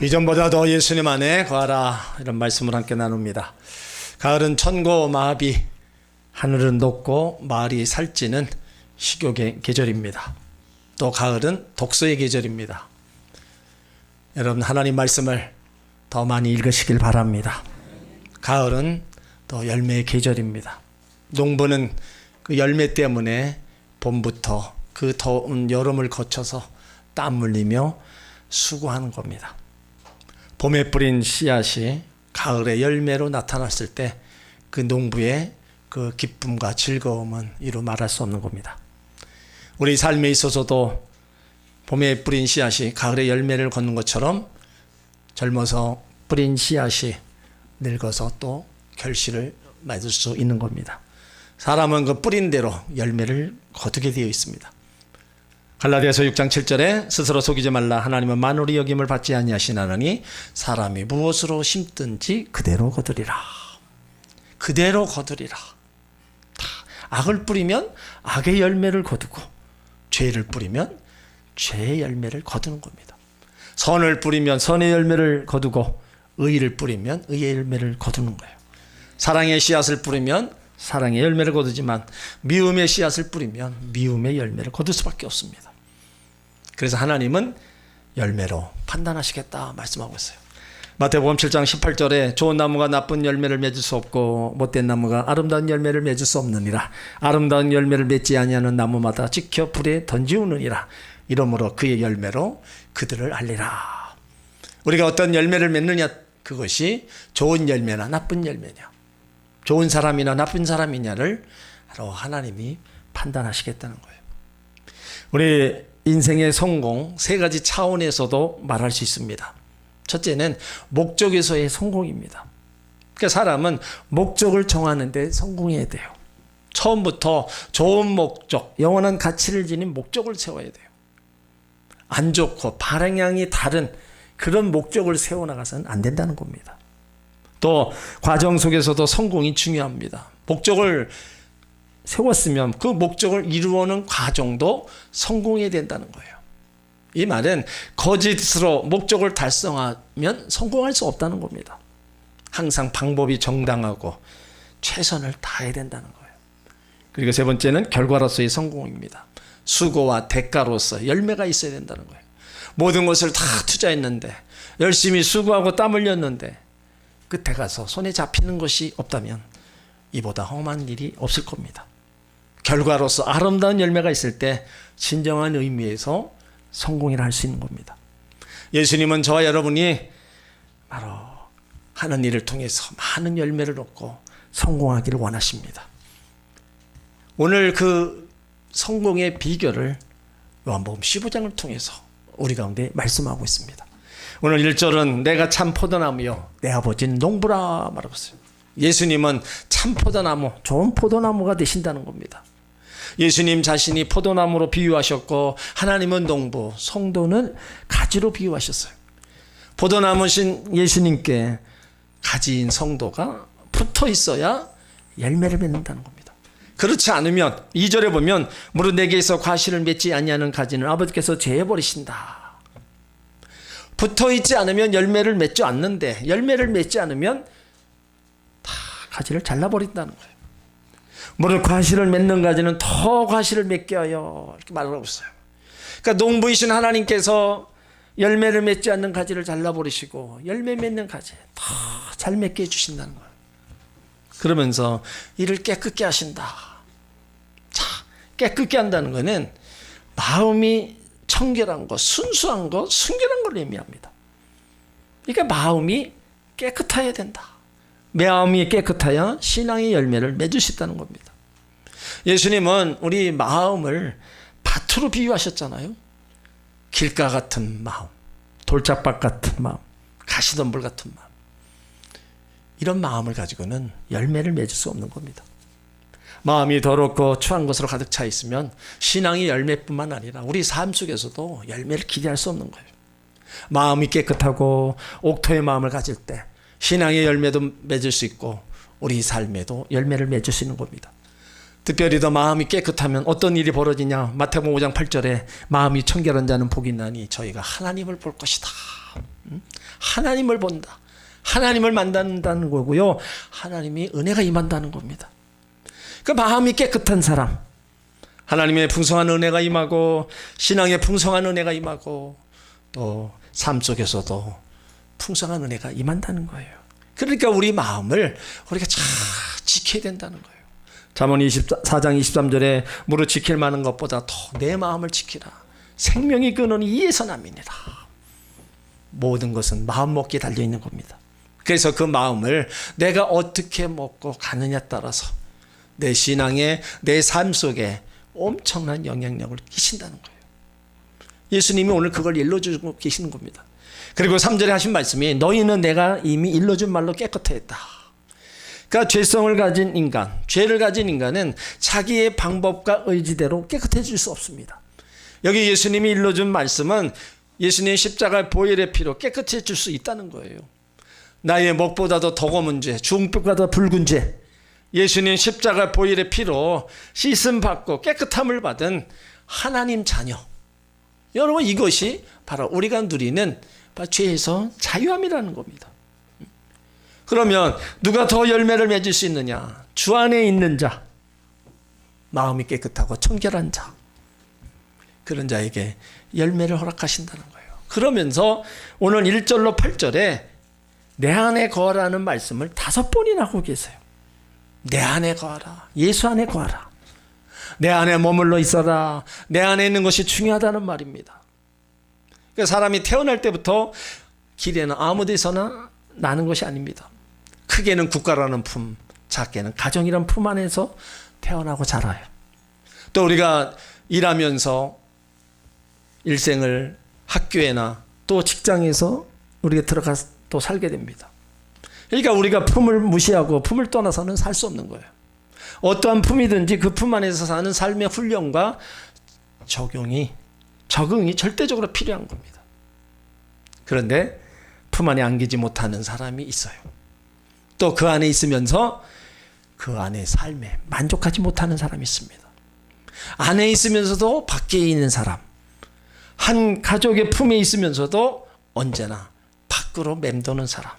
이전보다 더 예수님 안에 거하라 이런 말씀을 함께 나눕니다. 가을은 천고 마비, 하늘은 높고 마을이 살찌는 식욕의 계절입니다. 또 가을은 독서의 계절입니다. 여러분 하나님 말씀을 더 많이 읽으시길 바랍니다. 가을은 또 열매의 계절입니다. 농부는 그 열매 때문에 봄부터 그 더운 여름을 거쳐서 땀 흘리며 수고하는 겁니다. 봄에 뿌린 씨앗이 가을에 열매로 나타났을 때 그 농부의 그 기쁨과 즐거움은 이루 말할 수 없는 겁니다. 우리 삶에 있어서도 봄에 뿌린 씨앗이 가을에 열매를 걷는 것처럼 젊어서 뿌린 씨앗이 늙어서 또 결실을 맺을 수 있는 겁니다. 사람은 그 뿌린 대로 열매를 거두게 되어 있습니다. 갈라디아서 6장 7절에 스스로 속이지 말라 하나님은 만물이 여김을 받지 아니하시나니 사람이 무엇으로 심든지 그대로 거두리라. 그대로 거두리라. 다 악을 뿌리면 악의 열매를 거두고 죄를 뿌리면 죄의 열매를 거두는 겁니다. 선을 뿌리면 선의 열매를 거두고 의를 뿌리면 의의 열매를 거두는 거예요. 사랑의 씨앗을 뿌리면 사랑의 열매를 거두지만 미움의 씨앗을 뿌리면 미움의 열매를 거둘 수밖에 없습니다. 그래서 하나님은 열매로 판단하시겠다 말씀하고 있어요. 마태복음 7장 18절에 좋은 나무가 나쁜 열매를 맺을 수 없고 못된 나무가 아름다운 열매를 맺을 수 없느니라. 아름다운 열매를 맺지 아니하는 나무마다 지켜 불에 던지우느니라. 이러므로 그의 열매로 그들을 알리라. 우리가 어떤 열매를 맺느냐 그것이 좋은 열매나 나쁜 열매냐. 좋은 사람이나 나쁜 사람이냐를 바로 하나님이 판단하시겠다는 거예요. 우리 인생의 성공 세 가지 차원에서도 말할 수 있습니다. 첫째는 목적에서의 성공입니다. 그러니까 사람은 목적을 정하는데 성공해야 돼요. 처음부터 좋은 목적, 영원한 가치를 지닌 목적을 세워야 돼요. 안 좋고 방향이 다른 그런 목적을 세워나가서는 안 된다는 겁니다. 또 과정 속에서도 성공이 중요합니다. 목적을 세웠으면 그 목적을 이루어는 과정도 성공해야 된다는 거예요. 이 말은 거짓으로 목적을 달성하면 성공할 수 없다는 겁니다. 항상 방법이 정당하고 최선을 다해야 된다는 거예요. 그리고 세 번째는 결과로서의 성공입니다. 수고와 대가로서 열매가 있어야 된다는 거예요. 모든 것을 다 투자했는데 열심히 수고하고 땀 흘렸는데 끝에 가서 손에 잡히는 것이 없다면 이보다 험한 일이 없을 겁니다. 결과로서 아름다운 열매가 있을 때 진정한 의미에서 성공이라 할 수 있는 겁니다. 예수님은 저와 여러분이 바로 하는 일을 통해서 많은 열매를 얻고 성공하기를 원하십니다. 오늘 그 성공의 비결을 요한복음 15장을 통해서 우리 가운데 말씀하고 있습니다. 오늘 1절은 내가 참 포도나무요 내 아버지는 농부라 말하고 있어요. 예수님은 참 포도나무, 좋은 포도나무가 되신다는 겁니다. 예수님 자신이 포도나무로 비유하셨고 하나님은 농부, 성도는 가지로 비유하셨어요. 포도나무신 예수님께 가지인 성도가 붙어 있어야 열매를 맺는다는 겁니다. 그렇지 않으면 2절에 보면 무릇 내게서 과실을 맺지 아니하는 가지는 아버지께서 제해 버리신다. 붙어 있지 않으면 열매를 맺지 않는데 열매를 맺지 않으면 다 가지를 잘라 버린다는 거예요. 무릇 과실을 맺는 가지는 더 과실을 맺게 하여 이렇게 말하고 있어요. 그러니까 농부이신 하나님께서 열매를 맺지 않는 가지를 잘라버리시고 열매 맺는 가지 더 잘 맺게 해주신다는 거예요. 그러면서 이를 깨끗게 하신다. 자, 깨끗게 한다는 것은 마음이 청결한 것, 순수한 것, 순결한 걸 의미합니다. 그러니까 마음이 깨끗해야 된다. 마음이 깨끗하여 신앙의 열매를 맺을 수 있다는 겁니다. 예수님은 우리 마음을 밭으로 비유하셨잖아요. 길가 같은 마음, 돌짝밭 같은 마음, 가시덤불 같은 마음. 이런 마음을 가지고는 열매를 맺을 수 없는 겁니다. 마음이 더럽고 추한 것으로 가득 차 있으면 신앙의 열매뿐만 아니라 우리 삶 속에서도 열매를 기대할 수 없는 거예요. 마음이 깨끗하고 옥토의 마음을 가질 때 신앙의 열매도 맺을 수 있고 우리 삶에도 열매를 맺을 수 있는 겁니다. 특별히 더 마음이 깨끗하면 어떤 일이 벌어지냐? 마태복음 5장 8절에 마음이 청결한 자는 복이 나니 저희가 하나님을 볼 것이다. 음? 하나님을 본다. 하나님을 만난다는 거고요. 하나님이 은혜가 임한다는 겁니다. 그 마음이 깨끗한 사람, 하나님의 풍성한 은혜가 임하고 신앙의 풍성한 은혜가 임하고 또 삶 속에서도 풍성한 은혜가 임한다는 거예요. 그러니까 우리 마음을 우리가 잘 지켜야 된다는 거예요. 잠언 24장 23절에 무릇 지킬 만한 것보다 더 내 마음을 지키라. 생명이 끄는 이에서 남이니라. 모든 것은 마음 먹기에 달려 있는 겁니다. 그래서 그 마음을 내가 어떻게 먹고 가느냐에 따라서 내 신앙에 내 삶 속에 엄청난 영향력을 끼친다는 거예요. 예수님이 오늘 그걸 일러 주고 계시는 겁니다. 그리고 3절에 하신 말씀이 너희는 내가 이미 일러준 말로 깨끗했다. 그러니까 죄성을 가진 인간, 죄를 가진 인간은 자기의 방법과 의지대로 깨끗해질 수 없습니다. 여기 예수님이 일러준 말씀은 예수님의 십자가 보혈의 피로 깨끗해질 수 있다는 거예요. 나의 목보다도 더 검은 죄, 중뼈보다 붉은 죄, 예수님 십자가 보혈의 피로 씻음 받고 깨끗함을 받은 하나님 자녀. 여러분 이것이 바로 우리가 누리는 죄에서 자유함이라는 겁니다. 그러면 누가 더 열매를 맺을 수 있느냐? 주 안에 있는 자, 마음이 깨끗하고 청결한 자, 그런 자에게 열매를 허락하신다는 거예요. 그러면서 오늘 1절로 8절에 내 안에 거하라는 말씀을 다섯 번이나 하고 계세요. 내 안에 거하라. 예수 안에 거하라. 내 안에 머물러 있어라. 내 안에 있는 것이 중요하다는 말입니다. 그러니까 사람이 태어날 때부터 길에는 아무 데서나 나는 것이 아닙니다. 크게는 국가라는 품, 작게는 가정이라는 품 안에서 태어나고 자라요. 또 우리가 일하면서 일생을 학교에나 또 직장에서 우리가 들어가 또 살게 됩니다. 그러니까 우리가 품을 무시하고 품을 떠나서는 살 수 없는 거예요. 어떠한 품이든지 그 품 안에서 사는 삶의 훈련과 적용이 적응이 절대적으로 필요한 겁니다. 그런데 품 안에 안기지 못하는 사람이 있어요. 또 그 안에 있으면서 그 안에 삶에 만족하지 못하는 사람이 있습니다. 안에 있으면서도 밖에 있는 사람. 한 가족의 품에 있으면서도 언제나 밖으로 맴도는 사람.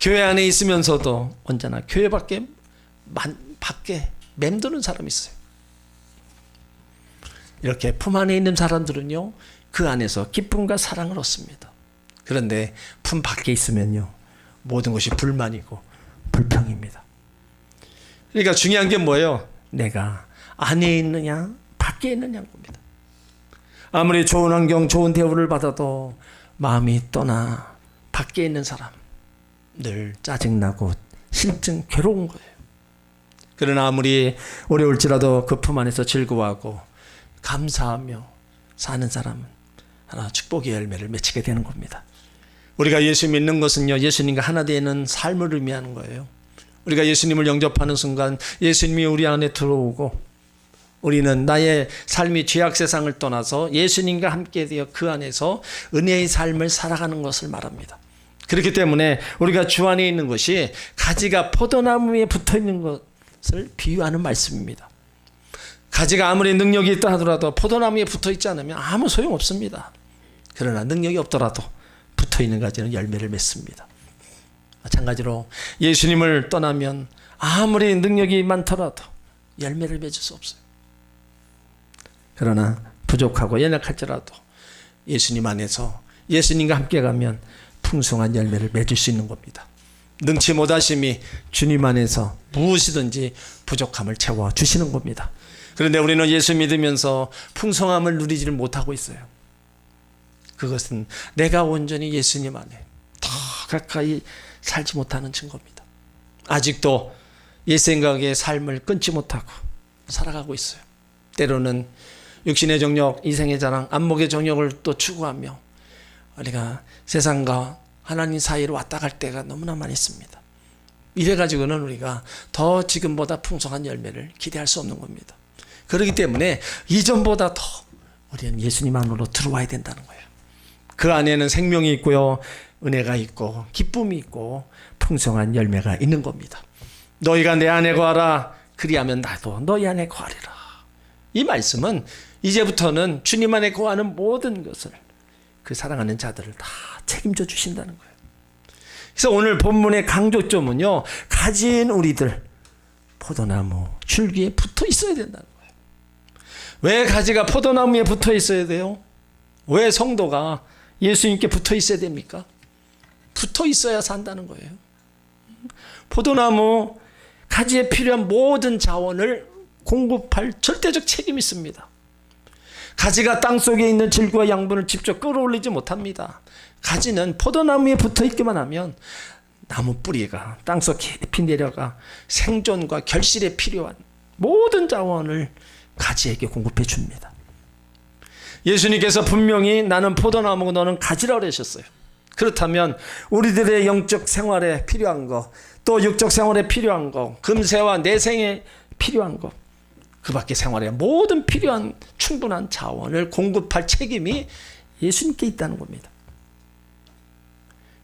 교회 안에 있으면서도 언제나 교회 밖에 만, 밖에 맴도는 사람이 있어요. 이렇게 품 안에 있는 사람들은요, 그 안에서 기쁨과 사랑을 얻습니다. 그런데 품 밖에 있으면요, 모든 것이 불만이고 불평입니다. 그러니까 중요한 게 뭐예요? 내가 안에 있느냐, 밖에 있느냐는 겁니다. 아무리 좋은 환경, 좋은 대우를 받아도 마음이 떠나 밖에 있는 사람 늘 짜증나고 실증 괴로운 거예요. 그러나 아무리 어려울지라도 그 품 안에서 즐거워하고 감사하며 사는 사람은 하나 축복의 열매를 맺히게 되는 겁니다. 우리가 예수 믿는 것은요, 예수님과 하나 되는 삶을 의미하는 거예요. 우리가 예수님을 영접하는 순간 예수님이 우리 안에 들어오고 우리는 나의 삶이 죄악 세상을 떠나서 예수님과 함께 되어 그 안에서 은혜의 삶을 살아가는 것을 말합니다. 그렇기 때문에 우리가 주 안에 있는 것이 가지가 포도나무에 붙어 있는 것을 비유하는 말씀입니다. 가지가 아무리 능력이 있다 하더라도 포도나무에 붙어 있지 않으면 아무 소용 없습니다. 그러나 능력이 없더라도 붙어 있는 가지는 열매를 맺습니다. 마찬가지로 예수님을 떠나면 아무리 능력이 많더라도 열매를 맺을 수 없어요. 그러나 부족하고 연약할지라도 예수님 안에서 예수님과 함께 가면 풍성한 열매를 맺을 수 있는 겁니다. 능치 못하심이 주님 안에서 무엇이든지 부족함을 채워 주시는 겁니다. 그런데 우리는 예수 믿으면서 풍성함을 누리지를 못하고 있어요. 그것은 내가 온전히 예수님 안에 더 가까이 살지 못하는 증거입니다. 아직도 옛 생각의 삶을 끊지 못하고 살아가고 있어요. 때로는 육신의 정욕, 이생의 자랑, 안목의 정욕을 또 추구하며 우리가 세상과 하나님 사이로 왔다 갈 때가 너무나 많이 있습니다. 이래 가지고는 우리가 더 지금보다 풍성한 열매를 기대할 수 없는 겁니다. 그렇기 때문에 이전보다 더 우리는 예수님 안으로 들어와야 된다는 거예요. 그 안에는 생명이 있고요. 은혜가 있고 기쁨이 있고 풍성한 열매가 있는 겁니다. 너희가 내 안에 거하라 그리하면 나도 너희 안에 거하리라. 이 말씀은 이제부터는 주님 안에 거하는 모든 것을 그 사랑하는 자들을 다 책임져 주신다는 거예요. 그래서 오늘 본문의 강조점은요. 가진 우리들 포도나무 줄기에 붙어 있어야 된다는 거예요. 왜 가지가 포도나무에 붙어 있어야 돼요? 왜 성도가 예수님께 붙어 있어야 됩니까? 붙어 있어야 산다는 거예요. 포도나무 가지에 필요한 모든 자원을 공급할 절대적 책임이 있습니다. 가지가 땅 속에 있는 질과 양분을 직접 끌어올리지 못합니다. 가지는 포도나무에 붙어 있기만 하면 나무 뿌리가 땅속 깊이 내려가 생존과 결실에 필요한 모든 자원을 가지에게 공급해 줍니다. 예수님께서 분명히 나는 포도나무고 너는 가지라 그러셨어요. 그렇다면 우리들의 영적 생활에 필요한 거, 또 육적 생활에 필요한 거, 금세와 내생에 필요한 거, 그 밖에 생활에 모든 필요한 충분한 자원을 공급할 책임이 예수님께 있다는 겁니다.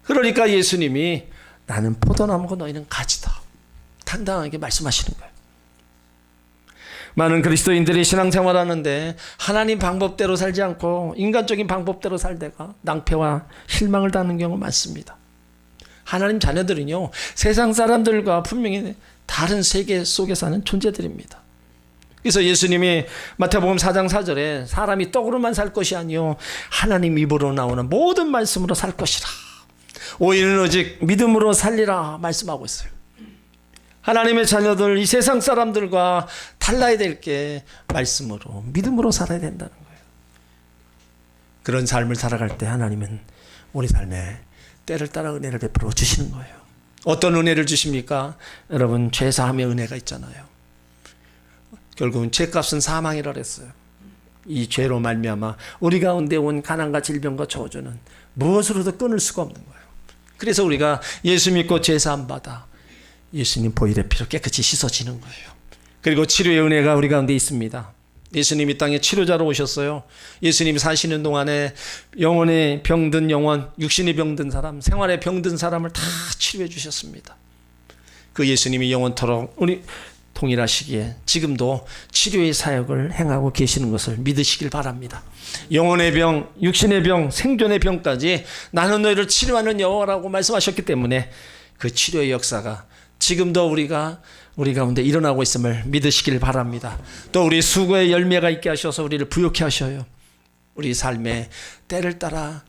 그러니까 예수님이 나는 포도나무고 너희는 가지다. 당당하게 말씀하시는 거예요. 많은 그리스도인들이 신앙생활 하는데 하나님 방법대로 살지 않고 인간적인 방법대로 살다가 낭패와 실망을 당하는 경우 많습니다. 하나님 자녀들은요, 세상 사람들과 분명히 다른 세계 속에 사는 존재들입니다. 그래서 예수님이 마태복음 4장 4절에 사람이 떡으로만 살 것이 아니요 하나님 입으로 나오는 모든 말씀으로 살 것이라. 오이는 오직 믿음으로 살리라 말씀하고 있어요. 하나님의 자녀들 이 세상 사람들과 달라야 될 게 말씀으로 믿음으로 살아야 된다는 거예요. 그런 삶을 살아갈 때 하나님은 우리 삶에 때를 따라 은혜를 베풀어 주시는 거예요. 어떤 은혜를 주십니까? 여러분 죄 사함의 은혜가 있잖아요. 결국은 죄값은 사망이라 그랬어요. 이 죄로 말미암아 우리 가운데 온 가난과 질병과 저주는 무엇으로도 끊을 수가 없는 거예요. 그래서 우리가 예수 믿고 죄 사함 받아 예수님 보혈의 피로 깨끗이 씻어지는 거예요. 그리고 치료의 은혜가 우리 가운데 있습니다. 예수님이 땅에 치료자로 오셨어요. 예수님이 사시는 동안에 영혼의 병든 영혼, 육신의 병든 사람, 생활의 병든 사람을 다 치료해 주셨습니다. 그 예수님이 영원토록 우리 동일하시기에 지금도 치료의 사역을 행하고 계시는 것을 믿으시길 바랍니다. 영혼의 병, 육신의 병, 생존의 병까지 나는 너희를 치료하는 여호와라고 말씀하셨기 때문에 그 치료의 역사가 지금도 우리가 우리 가운데 일어나고 있음을 믿으시길 바랍니다. 또 우리 수고의 열매가 있게 하셔서 우리를 부욕해 하셔요. 우리 삶에 때를 따라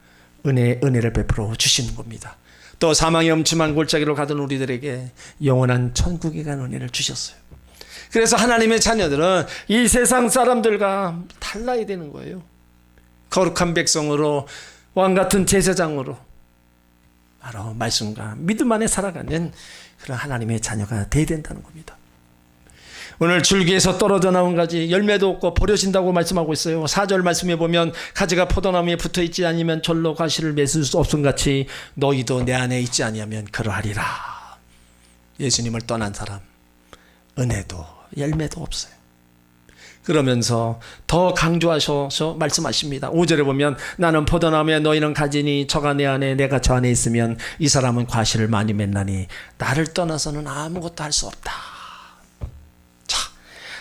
은혜 은혜를 베풀어 주시는 겁니다. 또 사망의 엄침한 골짜기로 가던 우리들에게 영원한 천국에 간 은혜를 주셨어요. 그래서 하나님의 자녀들은 이 세상 사람들과 달라야 되는 거예요. 거룩한 백성으로 왕 같은 제사장으로 바로 말씀과 믿음 안에 살아가는 그런 하나님의 자녀가 돼야 된다는 겁니다. 오늘 줄기에서 떨어져 나온 가지 열매도 없고 버려진다고 말씀하고 있어요. 4절 말씀에 보면 가지가 포도나무에 붙어 있지 아니면 절로 가시를 맺을 수 없음 같이 너희도 내 안에 있지 아니하면 그러하리라. 예수님을 떠난 사람 은혜도 열매도 없어요. 그러면서 더 강조하셔서 말씀하십니다. 5절에 보면 나는 포도나무에 너희는 가지니 저가 내 안에 내가 저 안에 있으면 이 사람은 과실을 많이 맺나니 나를 떠나서는 아무것도 할 수 없다. 자,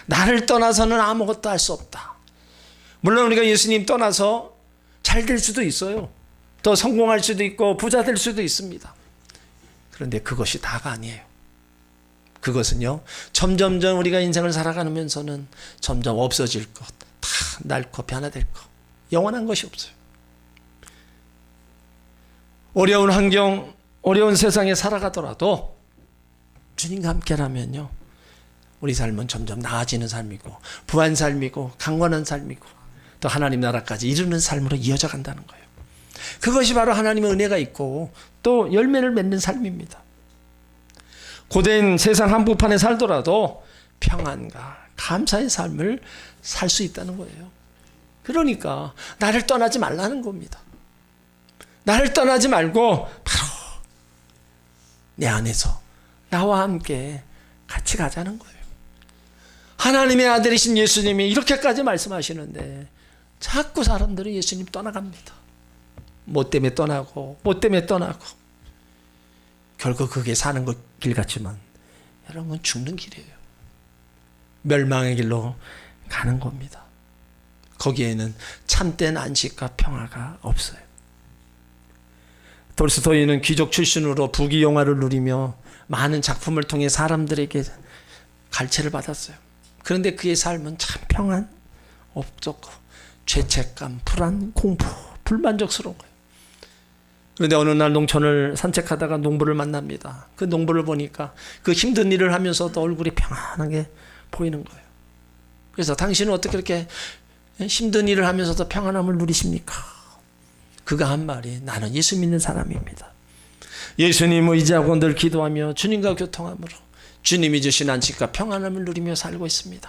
나를 떠나서는 아무것도 할 수 없다. 물론 우리가 예수님 떠나서 잘 될 수도 있어요. 더 성공할 수도 있고 부자 될 수도 있습니다. 그런데 그것이 다가 아니에요. 그것은요, 점점점 우리가 인생을 살아가면서는 점점 없어질 것, 다 낡고 변화될 것, 영원한 것이 없어요. 어려운 환경, 어려운 세상에 살아가더라도 주님과 함께라면요, 우리 삶은 점점 나아지는 삶이고, 부한 삶이고, 강건한 삶이고, 또 하나님 나라까지 이루는 삶으로 이어져 간다는 거예요. 그것이 바로 하나님의 은혜가 있고, 또 열매를 맺는 삶입니다. 고된 세상 한복판에 살더라도 평안과 감사의 삶을 살 수 있다는 거예요. 그러니까 나를 떠나지 말라는 겁니다. 나를 떠나지 말고 바로 내 안에서 나와 함께 같이 가자는 거예요. 하나님의 아들이신 예수님이 이렇게까지 말씀하시는데 자꾸 사람들은 예수님 떠나갑니다. 뭐 때문에 떠나고 뭐 때문에 떠나고 결국 그게 사는 길 같지만 여러분 죽는 길이에요. 멸망의 길로 가는 겁니다. 거기에는 참된 안식과 평화가 없어요. 돌스토이는 귀족 출신으로 부귀 영화를 누리며 많은 작품을 통해 사람들에게 갈채를 받았어요. 그런데 그의 삶은 참 평안 없었고 죄책감, 불안, 공포, 불만족스러운 거예요. 그런데 어느 날 농촌을 산책하다가 농부를 만납니다. 그 농부를 보니까 그 힘든 일을 하면서도 얼굴이 평안하게 보이는 거예요. 그래서 당신은 어떻게 이렇게 힘든 일을 하면서도 평안함을 누리십니까? 그가 한 말이 나는 예수 믿는 사람입니다. 예수님 의지하고 늘 기도하며 주님과 교통함으로 주님이 주신 안식과 평안함을 누리며 살고 있습니다.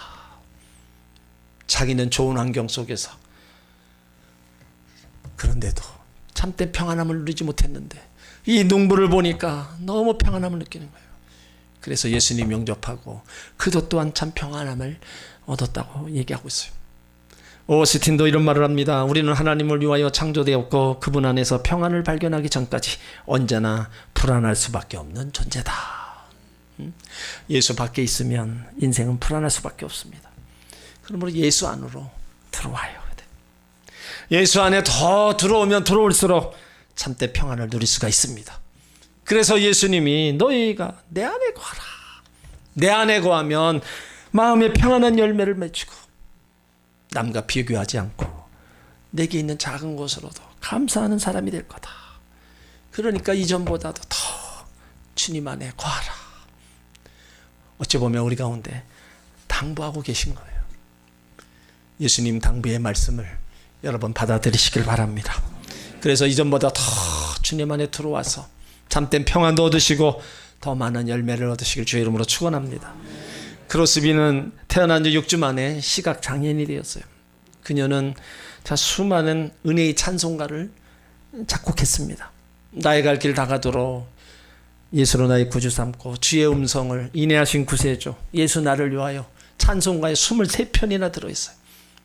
자기는 좋은 환경 속에서 그런데도 참된 평안함을 누리지 못했는데 이 농부를 보니까 너무 평안함을 느끼는 거예요. 그래서 예수님 영접하고 그도 또한 참 평안함을 얻었다고 얘기하고 있어요. 오스틴도 이런 말을 합니다. 우리는 하나님을 위하여 창조되었고 그분 안에서 평안을 발견하기 전까지 언제나 불안할 수밖에 없는 존재다. 음? 예수 밖에 있으면 인생은 불안할 수밖에 없습니다. 그러므로 예수 안으로 들어와요. 예수 안에 더 들어오면 들어올수록 참된 평안을 누릴 수가 있습니다. 그래서 예수님이 너희가 내 안에 거하라. 내 안에 거하면 마음에 평안한 열매를 맺히고 남과 비교하지 않고 내게 있는 작은 것으로도 감사하는 사람이 될 거다. 그러니까 이전보다도 더 주님 안에 거하라. 어찌 보면 우리 가운데 당부하고 계신 거예요. 예수님 당부의 말씀을 여러분 받아들이시길 바랍니다. 그래서 이전보다 더 주님 안에 들어와서 참된 평안도 얻으시고 더 많은 열매를 얻으시길 주의 이름으로 축원합니다. 크로스비는 태어난 지 6주 만에 시각 장애인이 되었어요. 그녀는 자 수많은 은혜의 찬송가를 작곡했습니다. 나의 갈 길 다가도록 예수로 나의 구주 삼고 주의 음성을 인내하신 구세주 예수 나를 위하여 찬송가에 23편이나 들어있어요.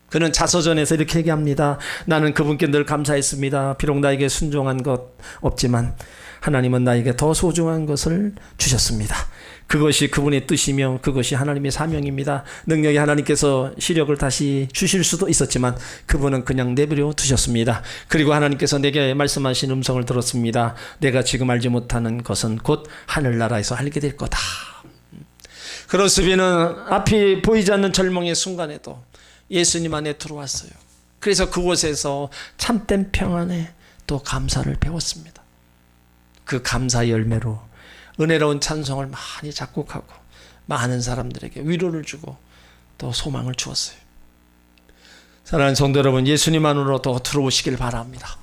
그는 자서전에서 이렇게 얘기합니다. 나는 그분께 늘 감사했습니다. 비록 나에게 순종한 것 없지만 하나님은 나에게 더 소중한 것을 주셨습니다. 그것이 그분의 뜻이며 그것이 하나님의 사명입니다. 능력이 하나님께서 시력을 다시 주실 수도 있었지만 그분은 그냥 내버려 두셨습니다. 그리고 하나님께서 내게 말씀하신 음성을 들었습니다. 내가 지금 알지 못하는 것은 곧 하늘나라에서 알게 될 거다. 크로스비는 앞이 보이지 않는 절망의 순간에도 예수님 안에 들어왔어요. 그래서 그곳에서 참된 평안에 또 감사를 배웠습니다. 그 감사 열매로 은혜로운 찬송을 많이 작곡하고 많은 사람들에게 위로를 주고 또 소망을 주었어요. 사랑하는 성도 여러분, 예수님 안으로 더 들어오시길 바랍니다.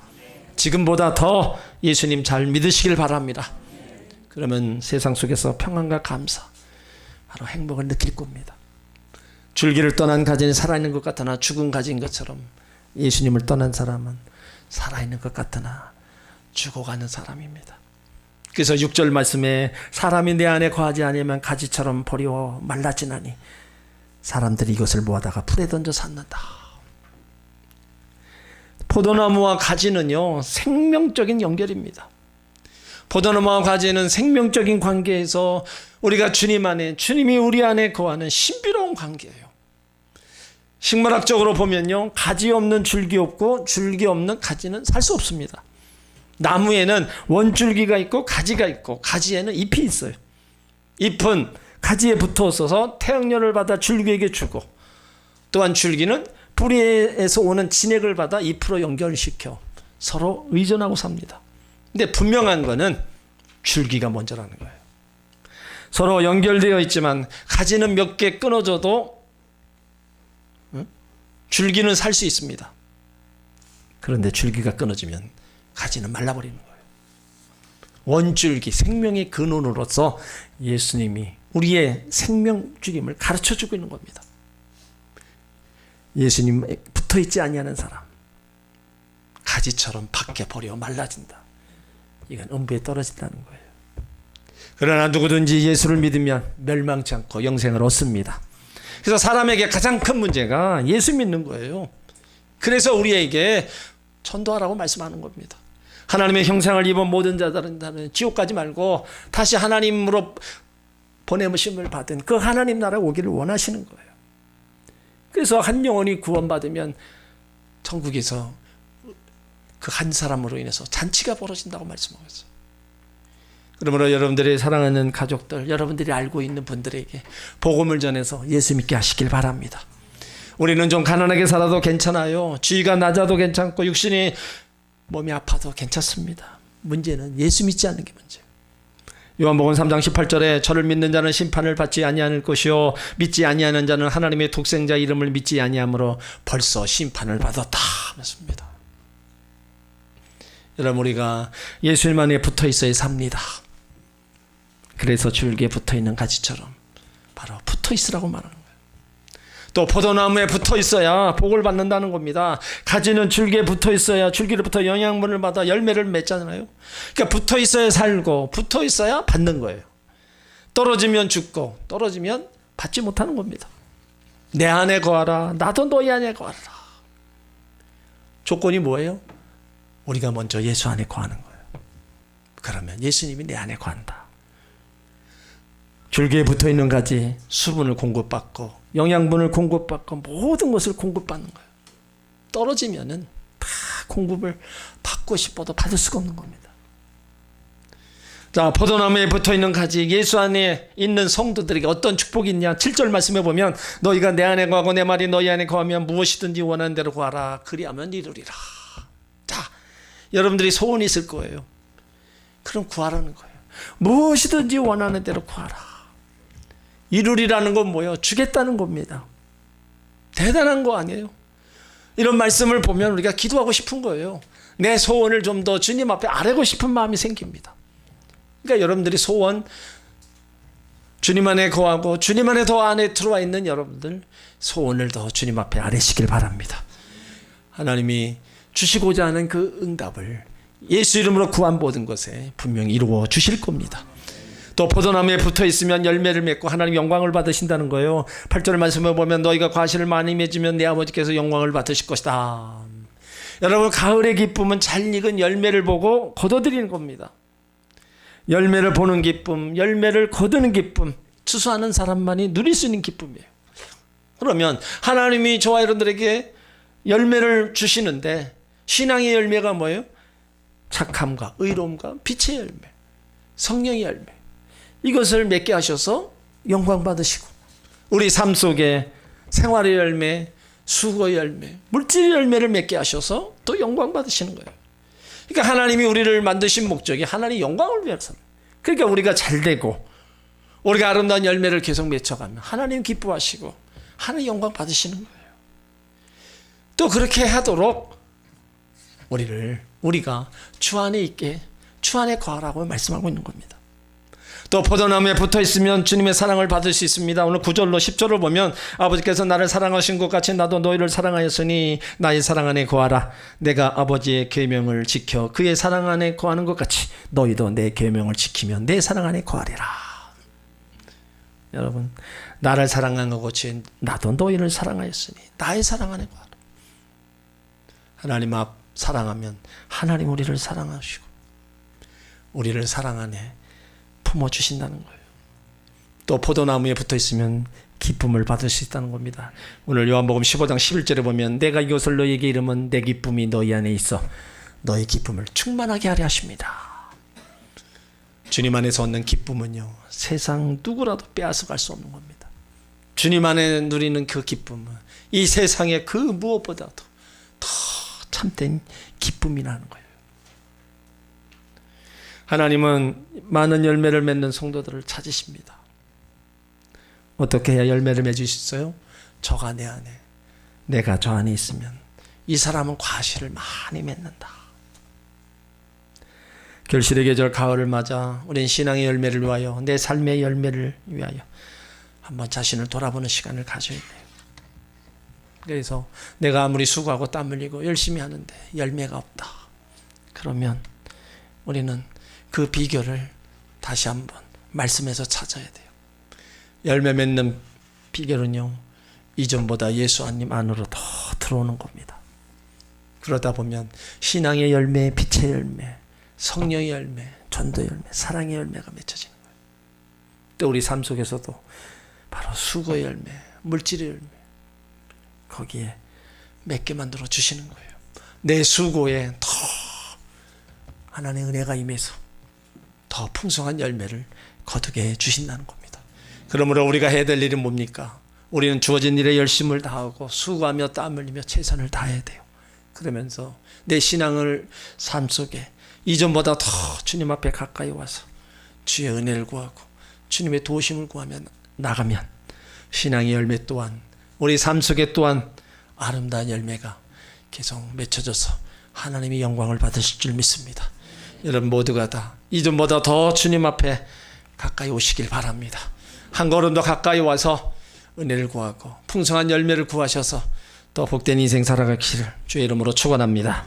지금보다 더 예수님 잘 믿으시길 바랍니다. 그러면 세상 속에서 평안과 감사, 바로 행복을 느낄 겁니다. 줄기를 떠난 가진이 살아있는 것 같으나 죽은 가진 것처럼 예수님을 떠난 사람은 살아있는 것 같으나 죽어가는 사람입니다. 그래서 6절 말씀에 사람이 내 안에 거하지 아니면 가지처럼 버리워 말라지나니 사람들이 이것을 모아다가 풀에 던져 샀는다. 포도나무와 가지는요 생명적인 연결입니다. 포도나무와 가지는 생명적인 관계에서 우리가 주님 안에 주님이 우리 안에 거하는 신비로운 관계예요. 식물학적으로 보면요 가지 없는 줄기 없고 줄기 없는 가지는 살 수 없습니다. 나무에는 원줄기가 있고 가지가 있고 가지에는 잎이 있어요. 잎은 가지에 붙어 있어서 태양열을 받아 줄기에게 주고 또한 줄기는 뿌리에서 오는 진액을 받아 잎으로 연결시켜 서로 의존하고 삽니다. 근데 분명한 거는 줄기가 먼저라는 거예요. 서로 연결되어 있지만 가지는 몇 개 끊어져도 줄기는 살 수 있습니다. 그런데 줄기가 끊어지면 가지는 말라버리는 거예요. 원줄기, 생명의 근원으로서 예수님이 우리의 생명 주임을 가르쳐 주고 있는 겁니다. 예수님 붙어 있지 아니하는 사람, 가지처럼 밖에 버려 말라진다. 이건 음부에 떨어진다는 거예요. 그러나 누구든지 예수를 믿으면 멸망치 않고 영생을 얻습니다. 그래서 사람에게 가장 큰 문제가 예수 믿는 거예요. 그래서 우리에게 전도하라고 말씀하는 겁니다. 하나님의 형상을 입은 모든 자들은 지옥 가지 말고 다시 하나님으로 보내심을 받은 그 하나님 나라 오기를 원하시는 거예요. 그래서 한 영혼이 구원받으면 천국에서 그 한 사람으로 인해서 잔치가 벌어진다고 말씀하고 있어요. 그러므로 여러분들이 사랑하는 가족들, 여러분들이 알고 있는 분들에게 복음을 전해서 예수 믿게 하시길 바랍니다. 우리는 좀 가난하게 살아도 괜찮아요. 지위가 낮아도 괜찮고 육신이 몸이 아파도 괜찮습니다. 문제는 예수 믿지 않는 게 문제예요. 요한복음 3장 18절에 저를 믿는 자는 심판을 받지 아니하는 것이요 믿지 아니하는 자는 하나님의 독생자 이름을 믿지 아니하므로 벌써 심판을 받았다 하셨습니다. 여러분 우리가 예수님만에 붙어 있어야 삽니다. 그래서 줄기에 붙어 있는 가지처럼 바로 붙어 있으라고 말하는. 또 포도나무에 붙어 있어야 복을 받는다는 겁니다. 가지는 줄기에 붙어 있어야 줄기로부터 영양분을 받아 열매를 맺잖아요. 그러니까 붙어 있어야 살고 붙어 있어야 받는 거예요. 떨어지면 죽고 떨어지면 받지 못하는 겁니다. 내 안에 거하라. 나도 너희 안에 거하라. 조건이 뭐예요? 우리가 먼저 예수 안에 거하는 거예요. 그러면 예수님이 내 안에 거한다. 줄기에 붙어 있는 가지 수분을 공급받고 영양분을 공급받고 모든 것을 공급받는 거예요. 떨어지면은 다 공급을 받고 싶어도 받을 수가 없는 겁니다. 자, 포도나무에 붙어 있는 가지 예수 안에 있는 성도들에게 어떤 축복이 있냐? 7절 말씀해 보면 너희가 내 안에 거하고 내 말이 너희 안에 거하면 무엇이든지 원하는 대로 구하라. 그리하면 이루리라. 자, 여러분들이 소원이 있을 거예요. 그럼 구하라는 거예요. 무엇이든지 원하는 대로 구하라. 이루리라는 건 뭐예요? 주겠다는 겁니다. 대단한 거 아니에요? 이런 말씀을 보면 우리가 기도하고 싶은 거예요. 내 소원을 좀 더 주님 앞에 아뢰고 싶은 마음이 생깁니다. 그러니까 여러분들이 소원 주님 안에 거하고 주님 안에 더 안에 들어와 있는 여러분들 소원을 더 주님 앞에 아뢰시길 바랍니다. 하나님이 주시고자 하는 그 응답을 예수 이름으로 구한 모든 것에 분명히 이루어 주실 겁니다. 또 포도나무에 붙어 있으면 열매를 맺고 하나님 영광을 받으신다는 거예요. 8절 말씀을 보면 너희가 과실을 많이 맺으면 내 아버지께서 영광을 받으실 것이다. 여러분 가을의 기쁨은 잘 익은 열매를 보고 거둬들이는 겁니다. 열매를 보는 기쁨, 열매를 거두는 기쁨, 추수하는 사람만이 누릴 수 있는 기쁨이에요. 그러면 하나님이 저와 여러분들에게 열매를 주시는데 신앙의 열매가 뭐예요? 착함과 의로움과 빛의 열매, 성령의 열매. 이것을 맺게 하셔서 영광 받으시고 우리 삶 속에 생활의 열매, 수고의 열매, 물질의 열매를 맺게 하셔서 또 영광 받으시는 거예요. 그러니까 하나님이 우리를 만드신 목적이 하나님 영광을 위해서. 그러니까 우리가 잘 되고 우리가 아름다운 열매를 계속 맺혀가면 하나님 기뻐하시고 하나님 영광 받으시는 거예요. 또 그렇게 하도록 우리를 우리가 주 안에 있게 주 안에 거하라고 말씀하고 있는 겁니다. 또 포도나무에 붙어 있으면 주님의 사랑을 받을 수 있습니다. 오늘 9절로 10절을 보면 아버지께서 나를 사랑하신 것 같이 나도 너희를 사랑하였으니 나의 사랑 안에 거하라. 내가 아버지의 계명을 지켜 그의 사랑 안에 거하는 것 같이 너희도 내 계명을 지키면 내 사랑 안에 거하리라. 여러분 나를 사랑한 것 같이 나도 너희를 사랑하였으니 나의 사랑 안에 거하라. 하나님 앞 사랑하면 하나님 우리를 사랑하시고 우리를 사랑 안에 품어 주신다는 거예요. 또 포도나무에 붙어 있으면 기쁨을 받을 수 있다는 겁니다. 오늘 요한복음 15장 11절에 보면 내가 이것을 너희에게 이르면 내 기쁨이 너희 안에 있어 너희 기쁨을 충만하게 하려 하십니다. 주님 안에서 얻는 기쁨은요. 세상 누구라도 빼앗아 갈 수 없는 겁니다. 주님 안에 누리는 그 기쁨은 이 세상의 그 무엇보다도 더 참된 기쁨이라는 거예요. 하나님은 많은 열매를 맺는 성도들을 찾으십니다. 어떻게 해야 열매를 맺을 수 있어요? 저가 내 안에, 내가 저 안에 있으면 이 사람은 과실을 많이 맺는다. 결실의 계절 가을을 맞아 우린 신앙의 열매를 위하여 내 삶의 열매를 위하여 한번 자신을 돌아보는 시간을 가져야 돼요. 그래서 내가 아무리 수고하고 땀 흘리고 열심히 하는데 열매가 없다. 그러면 우리는 그 비결을 다시 한번 말씀에서 찾아야 돼요. 열매 맺는 비결은요, 이전보다 예수 안님 안으로 더 들어오는 겁니다. 그러다 보면 신앙의 열매, 빛의 열매, 성령의 열매, 전도 열매, 사랑의 열매가 맺혀지는 거예요. 또 우리 삶 속에서도 바로 수고의 열매, 물질의 열매, 거기에 맺게 만들어 주시는 거예요. 내 수고에 더 하나님의 은혜가 임해서 더 풍성한 열매를 거두게 해 주신다는 겁니다. 그러므로 우리가 해야 될 일은 뭡니까? 우리는 주어진 일에 열심을 다하고 수고하며 땀 흘리며 최선을 다해야 돼요. 그러면서 내 신앙을 삶 속에 이전보다 더 주님 앞에 가까이 와서 주의 은혜를 구하고 주님의 도심을 구하며 나가면 신앙의 열매 또한 우리 삶 속에 또한 아름다운 열매가 계속 맺혀져서 하나님의 영광을 받으실 줄 믿습니다. 여러분 모두가 다 이전보다 더 주님 앞에 가까이 오시길 바랍니다. 한 걸음 더 가까이 와서 은혜를 구하고 풍성한 열매를 구하셔서 또 복된 인생 살아가기를 주의 이름으로 축원합니다.